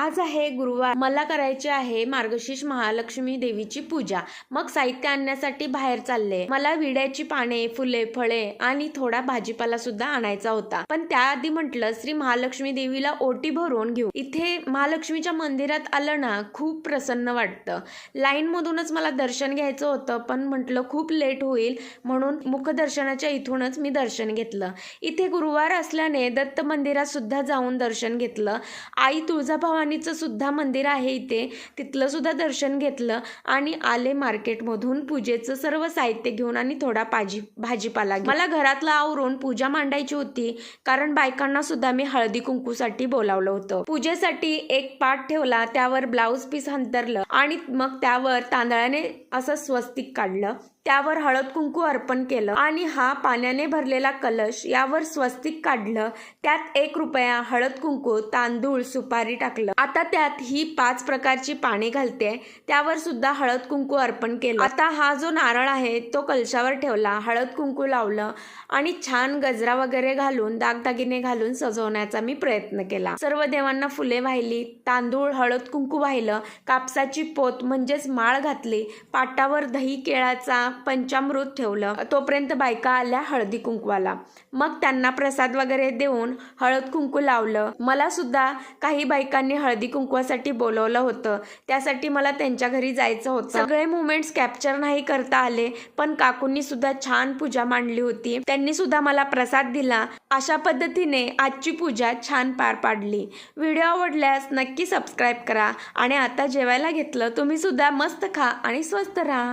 आज आहे गुरुवार. मला करायचे आहे मार्गशीर्ष महालक्ष्मी देवीची पूजा. मग साहित्य आणण्यासाठी बाहेर चालले. मला विड्याची पाने फुले फळे आणि थोडा भाजीपाला सुद्धा आणायचा होता. पण त्याआधी म्हटलं श्री महालक्ष्मी देवीला ओटी भरून घेऊ. इथे महालक्ष्मीच्या मंदिरात आलं ना खूप प्रसन्न वाटतं. लाईन मधूनच मला दर्शन घ्यायचं होतं पण म्हटलं खूप लेट होईल म्हणून मुखदर्शनाच्या इथूनच मी दर्शन घेतलं. इथे गुरुवार असल्याने दत्त मंदिरात सुद्धा जाऊन दर्शन घेतलं. आई तुळजाभवानी राणीचं सुद्धा मंदिर आहे इथे. तिथलं सुद्धा दर्शन घेतलं आणि आले मार्केटमधून पूजेचं सर्व साहित्य घेऊन आणि थोडा भाजी भाजीपाला मला घरातला आवरून पूजा मांडायची होती कारण बायकांना सुद्धा मी हळदी कुंकूसाठी बोलावलं होतं. पूजेसाठी एक पाठ ठेवला त्यावर ब्लाऊज पीस अंतरलं आणि मग त्यावर तांदळाने असं स्वस्तिक काढलं. त्यावर हळद कुंकू अर्पण केलं आणि हा पाण्याने भरलेला कलश यावर स्वस्तिक काढलं. त्यात एक रुपया हळद कुंकू तांदूळ सुपारी टाकलं. आता त्यात ही पाच प्रकारची पाने घालते. त्यावर सुद्धा हळद कुंकू अर्पण केलं. आता हा जो नारळ आहे तो कलशावर ठेवला. हळद कुंकू लावलं आणि छान गजरा वगैरे घालून दागदागिने घालून सजवण्याचा मी प्रयत्न केला. सर्व देवांना फुले वाहिली तांदूळ हळद कुंकू वाहिलं. कापसाची पोत म्हणजेच माळ घातली. पाटावर दही केळाचा पंचामृत ठेवलं. तोपर्यंत बायका आल्या हळदी कुंकवाला. मग त्यांना प्रसाद वगैरे देऊन हळद कुंकू लावलं. मला सुद्धा काही बायकांनी हळदी कुंकवासाठी बोलवलं होतं. त्यासाठी मला त्यांच्या घरी जायचं होतं. सगळे मुमेंट्स कॅप्चर नाही करता आले पण काकूंनी सुद्धा छान पूजा मांडली होती. त्यांनी सुद्धा मला प्रसाद दिला. अशा पद्धतीने आजची पूजा छान पार पाडली. व्हिडिओ आवडल्यास नक्की सबस्क्राईब करा. आणि आता जेवायला घेतलं तुम्ही सुद्धा मस्त खा आणि स्वस्त राहा.